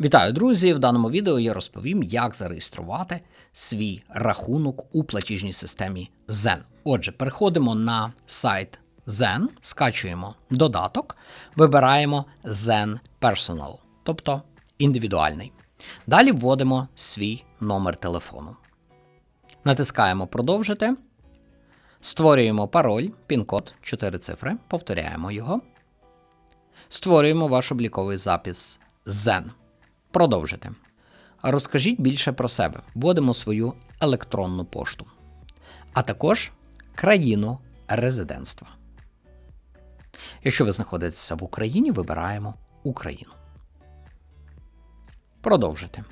Вітаю, друзі! В даному відео я розповім, як зареєструвати свій рахунок у платіжній системі Zen. Отже, переходимо на сайт Zen, скачуємо додаток, вибираємо Zen Personal, тобто індивідуальний. Далі вводимо свій номер телефону. Натискаємо Продовжити. Створюємо пароль, пін-код 4 цифри, повторяємо його. Створюємо ваш обліковий запис Zen. Продовжити. Розкажіть більше про себе. Вводимо свою електронну пошту, а також країну резидентства. Якщо ви знаходитеся в Україні, вибираємо Україну. Продовжити.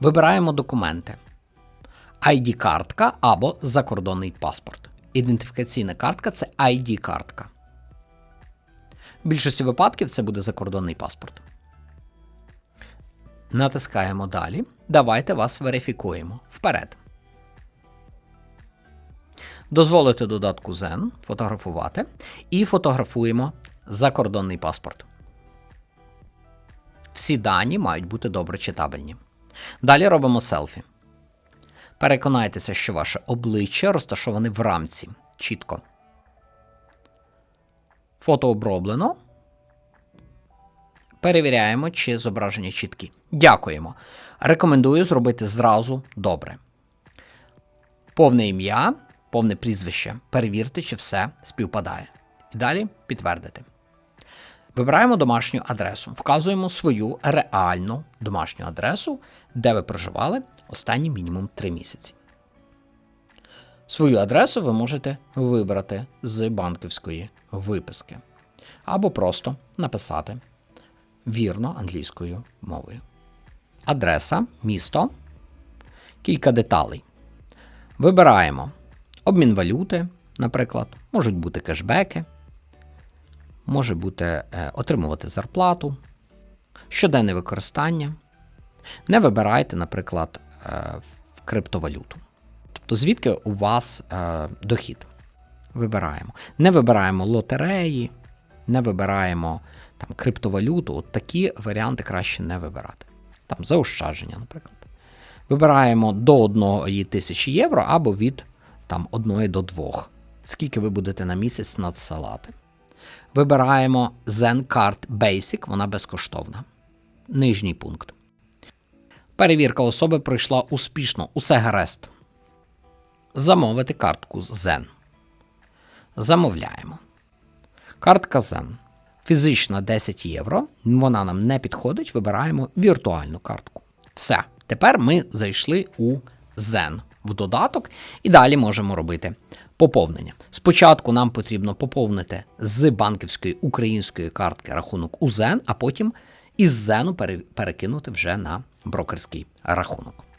Вибираємо документи. ID-картка або закордонний паспорт. Ідентифікаційна картка це ID-картка. В більшості випадків це буде закордонний паспорт. Натискаємо далі. Давайте вас верифікуємо. Вперед. Дозволити додатку Zen фотографувати і фотографуємо закордонний паспорт. Всі дані мають бути добре читабельні. Далі робимо селфі. Переконайтеся, що ваше обличчя розташоване в рамці чітко. Фото оброблено. Перевіряємо, чи зображення чіткі. Дякуємо. Рекомендую зробити зразу добре. Повне ім'я, повне прізвище. Перевірте, чи все співпадає. І далі підтвердити. Вибираємо домашню адресу. Вказуємо свою реальну домашню адресу, де ви проживали останні мінімум 3 місяці. Свою адресу ви можете вибрати з банківської виписки або просто написати вірно англійською мовою. Адреса, місто, кілька деталей. Вибираємо обмін валюти, наприклад, можуть бути кешбеки, може бути е, отримувати зарплату, щоденне використання. Не вибирайте, наприклад, е, криптовалюту. Тобто, звідки у вас е, дохід? Вибираємо. Не вибираємо лотереї, не вибираємо там, криптовалюту. От такі варіанти краще не вибирати. Там заощадження, наприклад. Вибираємо до 1 тисячі євро або від там, 1 до 2. Скільки ви будете на місяць надсилати. Вибираємо Zen Card Basic, вона безкоштовна. Нижній пункт. Перевірка особи пройшла успішно. Усе гаразд. Замовити картку Zen. Замовляємо. Картка Zen. Фізична 10 євро. Вона нам не підходить. Вибираємо віртуальну картку. Все. Тепер ми зайшли у Zen в додаток і далі можемо робити поповнення. Спочатку нам потрібно поповнити з банківської української картки рахунок у Zen, а потім із Zen перекинути вже на брокерський рахунок.